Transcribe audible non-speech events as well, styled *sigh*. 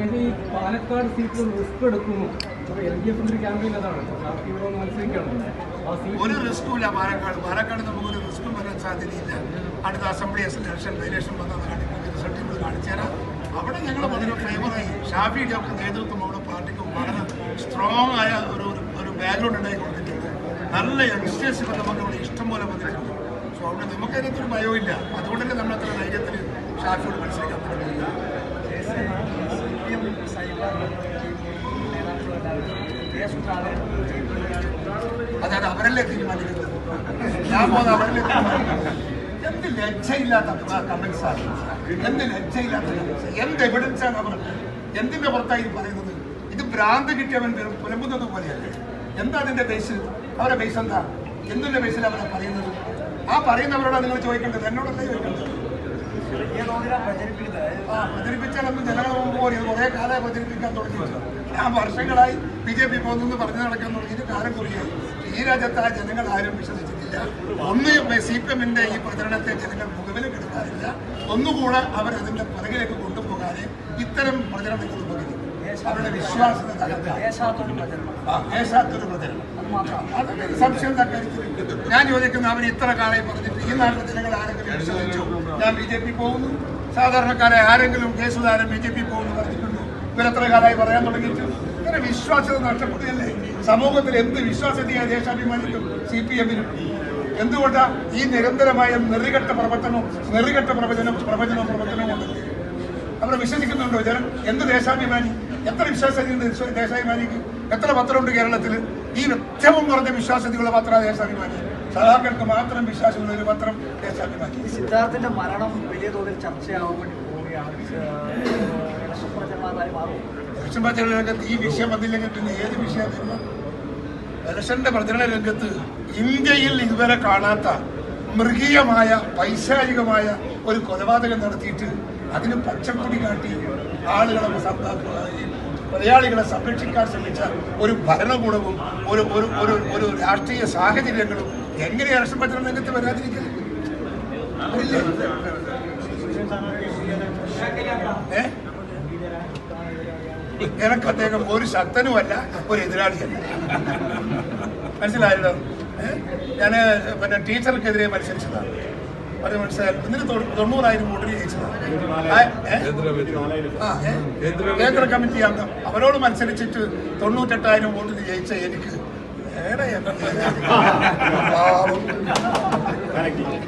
പക്ഷേ ഈ പാലക്കാട് സീറ്റിൽ റിസ്ക് എടുക്കുന്നു. ഒരു ക്യാമ്പയിൻ റിസ്ക്കും ഇല്ല പാലക്കാട്. പാലക്കാട് നമുക്കൊരു റിസ്ക്കും വരാൻ സാധ്യതയില്ല. അടുത്ത അസംബ്ലി ഇലക്ഷൻ ഇലക്ഷൻ വന്നിട്ട് റിസൾട്ട് കാണിച്ചു തരാം. അവിടെ ഞങ്ങൾ വളരെ ഫേവറായി ഷാഫിയുടെ ഒക്കെ നേതൃത്വം അവിടെ പാർട്ടിക്ക് വളരെ സ്ട്രോങ് ആയ ഒരു ഒരു- ബാക്ക്ഗ്രൗണ്ട് ഉണ്ടായിക്കൊണ്ടിരിക്കുന്നത്. നല്ല യങ്സ്റ്റേഴ്സ് ഇപ്പം നമുക്ക് അവിടെ ഇഷ്ടം പോലെ വന്നിട്ടുണ്ട്. സോ അവിടെ നമുക്ക് അതിനകത്തൊരു ഭയവും ഇല്ല അതുകൊണ്ട് തന്നെ നമ്മൾ അത്ര ധൈര്യത്തിൽ ഷാഫിയോട് മനസ്സിലാക്കാൻ പറ്റുന്നില്ല അതായത് അവരല്ലേ തീരുമാനിക്കുന്നത് ഞാൻ പോകുന്ന അവരല്ലേ എന്ത് ലജ്ജയില്ലാത്ത ആണ് എന്ത് ലജ്ജയില്ലാത്ത? എന്ത് എവിഡൻസ് ആണ് അവർ എന്തിന്റെ പുറത്തായി പറയുന്നത് ഇത് ഭ്രാന്ത് കിട്ടിയവൻ പുലമ്പുന്നത് പോലെയല്ലേ. എന്താ അതിന്റെ ബേസ് അവരുടെ ബേസ് എന്താ? എന്തിന്റെ ബേസിൽ അവരെ പറയുന്നത്? ആ പറയുന്നവരോടാണ് നിങ്ങൾ ചോദിക്കേണ്ടത്? എന്നോടല്ലേ ചോദിക്കേണ്ടത്? ആ, പ്രചരിപ്പിച്ചാലൊന്നും ജനങ്ങൾ മുമ്പ് പോലെ കുറെ കാലമായി പ്രചരിപ്പിക്കാൻ തുടങ്ങിയിട്ടുണ്ട് ഞാൻ വർഷങ്ങളായി ബി ജെ പി പോകുന്നു പറഞ്ഞു നടക്കാൻ തുടങ്ങിയിട്ട് കാലം കുറിയായി ഈ രാജ്യത്ത് ആ ജനങ്ങൾ ആരും വിശ്വസിച്ചിട്ടില്ല. ഒന്ന് സി പി എമ്മിന്റെ ഈ പ്രചരണത്തെ ജനങ്ങൾ മുഖവിലേക്ക് എടുക്കാറില്ല ഒന്നുകൂടെ അവരതിന്റെ പുറകിലേക്ക് കൊണ്ടുപോകാതെ ഇത്തരം പ്രചരണങ്ങൾ അവരുടെ വിശ്വാസത്തെ തകർക്കുക ഏശാത്തൊരു ദേശാത്തൊരു പ്രചരണം അത് സംശയം തന്നെ ഞാൻ ചോദിക്കുന്ന അവൻ ഇത്ര കാലം പറഞ്ഞിട്ട് ഈ നാട്ടിലെ ജനങ്ങൾ ആരെങ്കിലും വിശ്വസിച്ചു? ഞാൻ ബി ജെ പി പോകുന്നു. സാധാരണക്കാരെ ആരെങ്കിലും കേസുകാരൻ ബി ജെ പി പോകുന്നു പറഞ്ഞിട്ടുണ്ടോ? ഇവരെത്ര കാലമായി പറയാൻ തുടങ്ങിയിട്ട്? ഇങ്ങനെ വിശ്വാസ്യത നഷ്ടപ്പെടുകയല്ലേ? സമൂഹത്തിൽ എന്ത് വിശ്വാസ്യതയാണ് ദേശാഭിമാനിക്കും? സി പി എമ്മിനും. എന്തുകൊണ്ടാ ഈ നിരന്തരമായ നെറികെട്ട പ്രവർത്തനവും നെറികെട്ട പ്രവചനം പ്രവചനവും പ്രവർത്തനവും ഉണ്ടല്ലേ? അവിടെ വിശ്വസിക്കുന്നുണ്ടോ ജനം? എന്ത് ദേശാഭിമാനി? എത്ര വിശ്വാസതയുണ്ട് ദേശ- ദേശാഭിമാനിക്ക്? എത്ര പത്രമുണ്ട് കേരളത്തിൽ ഈ ഏറ്റവും കുറഞ്ഞ വിശ്വാസതയുള്ള പത്ര ദേശാഭിമാനി. സഹാക്കൾക്ക് മാത്രം വിശ്വാസമുള്ള ഒരു പത്രം ദേശാഭിമാനി. സിദ്ധാർത്ഥന്റെ മരണം വലിയ തോതിൽ ചർച്ചയാവാൻ വേണ്ടി ഇലക്ഷൻ പ്രചരണ രംഗത്ത് ഈ വിഷയം വന്നില്ലെങ്കിൽ പിന്നെ ഏത് വിഷയം ഇലക്ഷന്റെ പ്രചരണ രംഗത്ത് ഇന്ത്യയിൽ ഇതുവരെ കാണാത്ത മൃഗീയമായ പൈശാചികമായ ഒരു കൊലപാതകം നടത്തിയിട്ട് അതിന് പച്ചക്കൊടി കാട്ടി ആളുകളെ സം- ഈ മലയാളികളെ സംരക്ഷിക്കാൻ ശ്രമിച്ച ഒരു ഭരണകൂടവും ഒരു ഒരു ഒരു ഒരു രാഷ്ട്രീയ സാഹചര്യങ്ങളും എങ്ങനെ പ്രചരണ രംഗത്ത് വരാതിരിക്കുന്നത് എനിക്ക് അദ്ദേഹം ഒരു ശക്തനുമല്ല ഒരു എതിരാളിയല്ല. മനസ്സിലായല്ലോ? ഞാൻ പിന്നെ ടീച്ചർക്കെതിരെ മത്സരിച്ചതാണ്. അത് മനസ്സിലായി ഇതിന് തൊണ്ണൂ- തൊണ്ണൂറായിരം വോട്ടിന് ഏ? കേന്ദ്ര കമ്മിറ്റി അംഗം അവരോട് മത്സരിച്ചിട്ട് തൊണ്ണൂറ്റെട്ടായിരം വോട്ട് ജയിച്ച എനിക്ക് ഏടെ. *laughs*